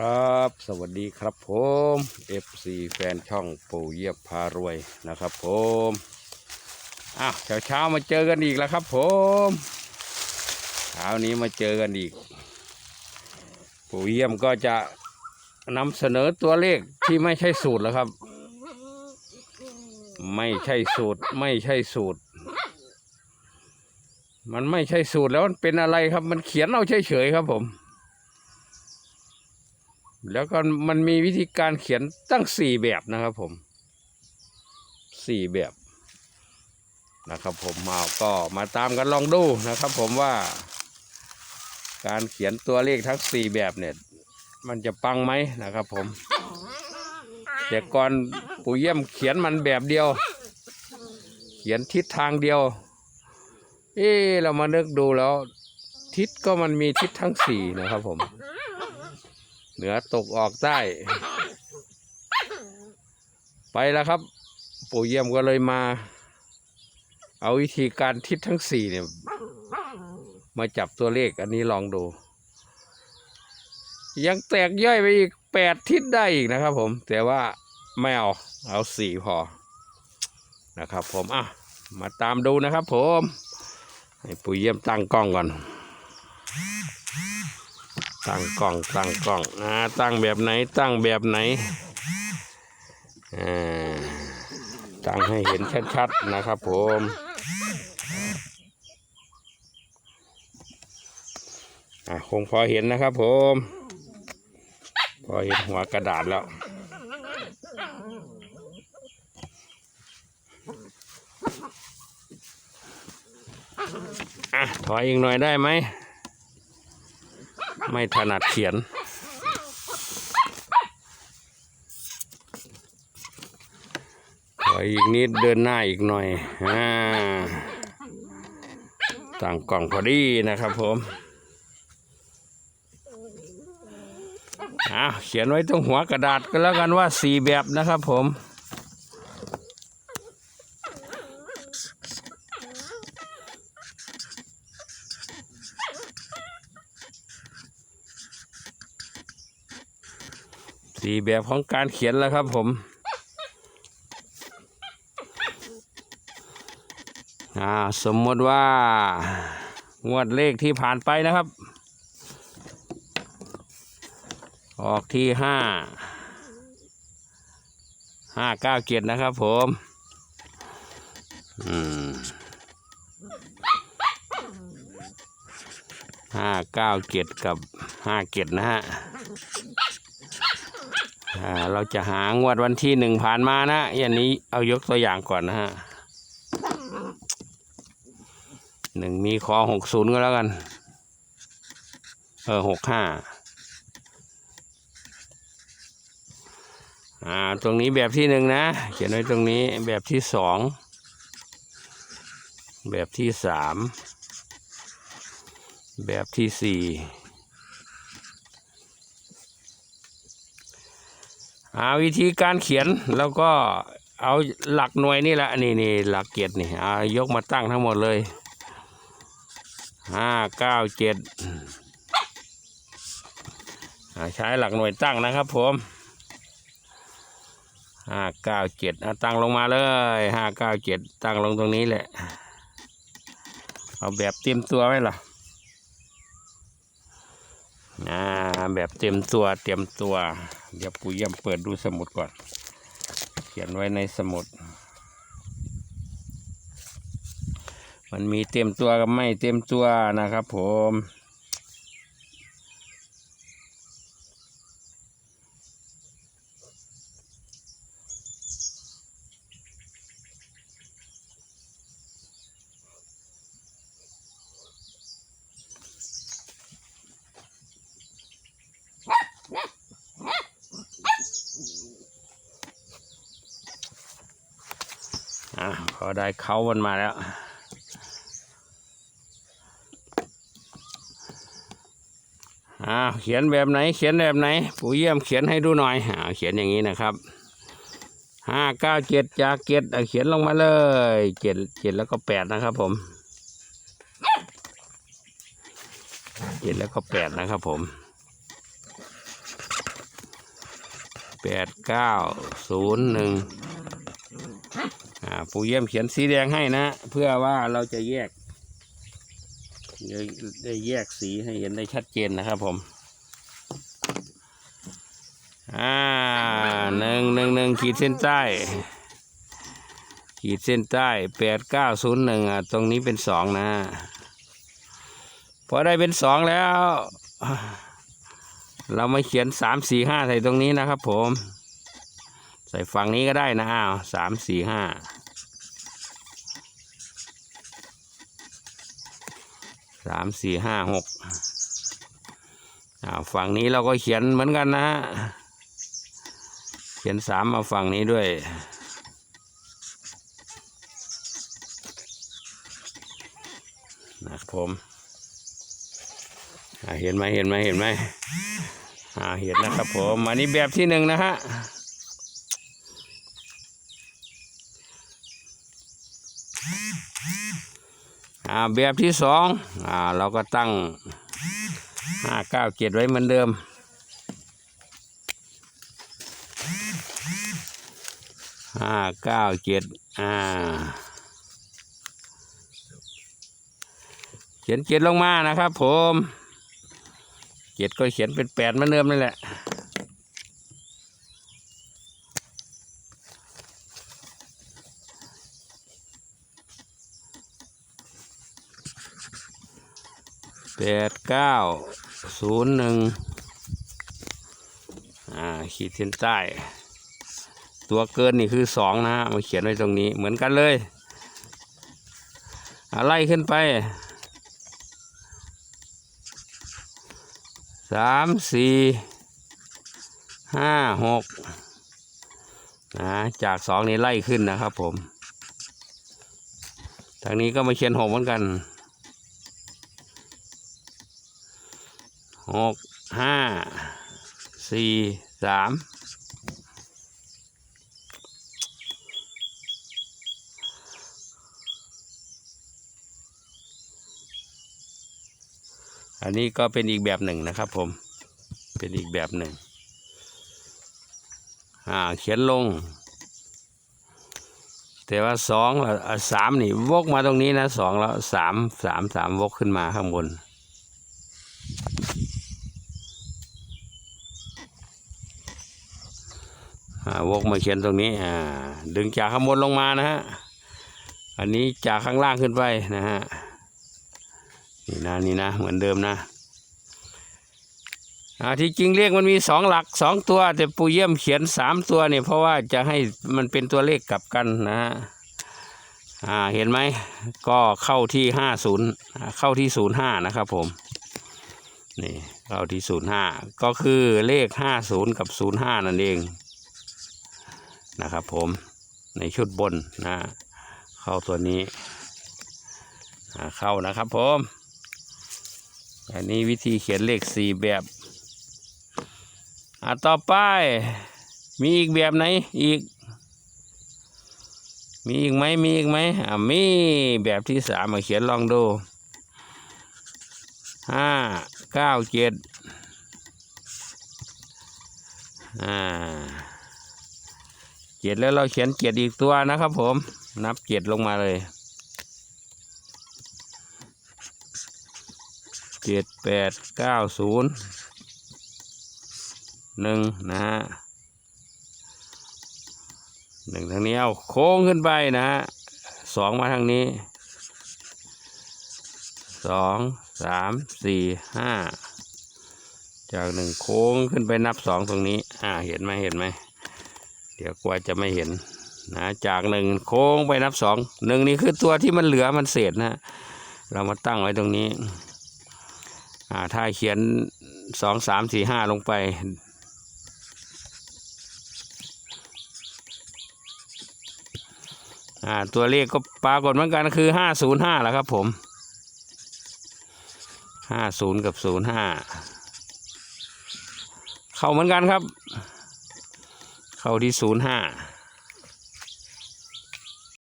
ครับ สวัสดีครับผม FC แฟนช่องปู่เยียบพารวยนะครับผมอ้าวเช้าเช้าๆมาเจอกันอีกแล้วครับผมเช้านี้มาเจอกันอีก ปู่เยี่ยมก็จะนำเสนอตัวเลขที่ไม่ใช่สูตรแล้วครับ ไม่ใช่สูตร ไม่ใช่สูตร มันไม่ใช่สูตรแล้วมันเป็นอะไรครับ มันเขียนเอาเฉยๆครับผม แล้วก็มันมีวิธีการเขียนตั้งสี่แบบนะครับผมสี่แบบนะครับผมมาก็มาตามกันลองดูนะครับ ผมว่า การเขียนตัวเลขทั้งสี่แบบเนี่ยมันจะปังไหมนะครับผมแต่ก่อนปู่เยี่ยมเขียนมันแบบเดียว เขียนทิศทางเดียว เอ๊เรามานึกดูแล้ว ทิศก็มันมีทิศทั้งสี่นะครับผม นือตกออกใต้ ไปแล้วครับ ปู่เยี่ยมก็เลยมา เอาวิธีการทิศทั้งสี่เนี่ย มาจับตัวเลขอันนี้ลองดู ยังแตกย่อยไปอีกแปดทิศได้อีกนะครับผม แต่ว่าไม่เอา เอาสี่พอ นะครับผม อะ มาตามดูนะครับผม ให้ปู่เยี่ยมตั้งกล้องก่อน ตั้งกล้องตั้งกล้องอ่าตั้งแบบไหนตั้งแบบไหนอ่าตั้งให้เห็นชัดๆนะครับผมอะคงพอเห็นนะครับผม พอเห็นหัวกระดาษแล้วอะถอยอีกหน่อยได้ไหม ไม่ถนัดเขียนถอยอีกนิดเดินหน้าอีกหน่อยอ่าตั้งกล่องพอดีนะครับผมอ่าเขียนไว้ตรงหัวกระดาษก็แล้วกันว่าสี่แบบนะครับผม สี่แบบของการเขียนแล้วครับผมอ่าสมมติว่างวดเลขที่ผ่านไปนะครับ ออกที่ห้าห้าเก้าเจ็ดนะครับผมอืมห้าเก้าเจ็ดกับห้าเจ็ดนะฮะ อ่าเราจะหางวดวันที่หนึ่งผ่านมานะอย่างนี้เอายกตัวอย่างก่อนนะฮะหนึ่งมีคอหกศูนย์ก็แล้วกัน เออหกห้าอ่าตรงนี้แบบที่หนึ่งนะ เขียนไว้ตรงนี้แบบที่สองแบบที่สามแบบที่สี่ หาวิธีการเขียนแล้วก็เอาหลักหน่วยนี่แหละนี่นี่หลักเกียรตินี่เอายกมาตั้งทั้งหมดเลยห้าเก้าเจ็ดใช้หลักหน่วยตั้งนะครับผมห้าเก้าเจ็ดตั้งลงมาเลยห้าเก้าเจ็ดตั้งลงตรงนี้แหละ เอาแบบเตรียมตัวไว้ล่ะอ่าแบบเต็มตัวเตรียมตัว เดี๋ยวปู่เยี่ยมเปิดดูสมุดก่อน เขียนไว้ในสมุด มันมีเต็มตัวกับไม่เต็มตัวนะครับผม อะพอได้เขามันมาแล้ว อ่าเขียนแบบไหน เขียนแบบไหน ปู่เยี่ยมเขียนให้ดูหน่อยอ่าเขียนอย่างนี้นะครับห้าเก้าเจ็ดจากเจ็ดอะเขียนลงมาเลยเจ็ดเจ็ดแล้วก็แปดนะครับผมเจ็ดแล้วก็แปดนะครับผมแปดเก้าศูนย์หนึ่ง ปู่เยี่ยมเขียนสีแดงให้นะ เพื่อว่าเราจะแยกได้แยกสีให้เห็นได้ชัดเจนนะครับผม อ่าหนึ่งหนึ่งหนึ่งขีดเส้นใต้ ขีดเส้นใต้แปดเก้าศูนย์หนึ่งอะตรงนี้เป็นสองนะพอได้เป็นสองแล้ว เรามาเขียนสามสี่ห้าใส่ตรงนี้นะครับผม ใส่ฝั่งนี้ก็ได้นะอ้าวสามสี่ห้า สามสี่ห้าหกฝั่งนี้เราก็เขียนเหมือนกันนะฮะ เขียนสามมาฝั่งนี้ด้วย นะครับผมเห็นไหมเห็นไหมเห็นไหมเห็นนะครับผม อันนี้แบบที่หนึ่งนะฮะ อ่าแบบที่สองอ่าเราก็ตั้งห้าเก้าเจ็ดไว้เหมือนเดิม ห้าเก้าเจ็ดอ่าเขียนเจ็ดลงมานะครับผม เจ็ดก็เขียนเป็นแปดเหมือนเดิมนั่แหละ แปดเก้าศูนย์หนึ่งอ่าขีดเส้นใต้ ตัวเกินนี่คือสองนะฮะมาเขียนไว้ตรงนี้เหมือนกันเลยอ่าไล่ขึ้นไปสามสี่ห้าหกนะจากสองนี้ไล่ขึ้นนะครับผม ทางนี้ก็มาเขียนหกเหมือนกัน หกห้าสี่สามอันนี้ก็เป็นอีกแบบหนึ่งนะครับผม เป็นอีกแบบหนึ่ง อ่า เขียนลง แต่ว่าสองแล้วสามนี่วกมาตรงนี้นะสองแล้วสามสามสามวกขึ้นมาข้างบน อ่า วกมาเขียนตรงนี้อ่าดึงจากข้างบนลงมานะฮะอันนี้จากข้างล่างขึ้นไปนะฮะนี่นะนี่นะเหมือนเดิมนะอ่าที่จริงเลขมันมีสองหลักสองตัว แต่ปู่เยี่ยมเขียนสามตัวเนี่ยเพราะว่าจะให้มันเป็นตัวเลขกลับกันนะฮะอ่าเห็นไหมก็เข้าที่ห้าศูนย์เข้าที่ศูนย์ห้านะครับผมนี่เข้าที่ศูนย์ห้าก็คือเลขห้าศูนย์กับศูนย์ห้านั่นเอง นะครับผมในชุดบนนะเข้าตัวนี้เข้านะครับผมอันนี้วิธีเขียนเลขสี่แบบอะต่อไป มีอีกแบบไหนอีก มีอีกไหมมีอีกไหมอะมีแบบที่สามมาเขียนลองดูห้าเก้าเจ็ดอ่า เจ็ดแล้วเราเขียนเจ็ดอีกตัวนะครับ ผม นับเจ็ดลงมาเลยเจ็ดแปดเก้าศูนย์หนึ่งนะฮะหนึ่งทางนี้เอาโค้งขึ้นไปนะฮะสองมาทางนี้สองสามสี่ห้าจากหนึ่งโค้งขึ้นไปนับสองตรงนี้ อ่าเห็นไหมเห็นไหม เดี๋ยวกว่าจะไม่เห็นนะจากหนึ่งโค้งไปนับสองหนึ่งนี่คือตัวที่มันเหลือมันเศษนะเรามาตั้งไว้ตรงนี้อ่าถ้าเขียนสองสามสี่ห้าลงไป อ่าตัวเลขก็ปรากฏเหมือนกันคือห้าศูนย์ห้าแหละครับผมห้าศูนย์กับศูนย์ห้าเข้าเหมือนกันครับ เข้าที่ศูนย์ห้า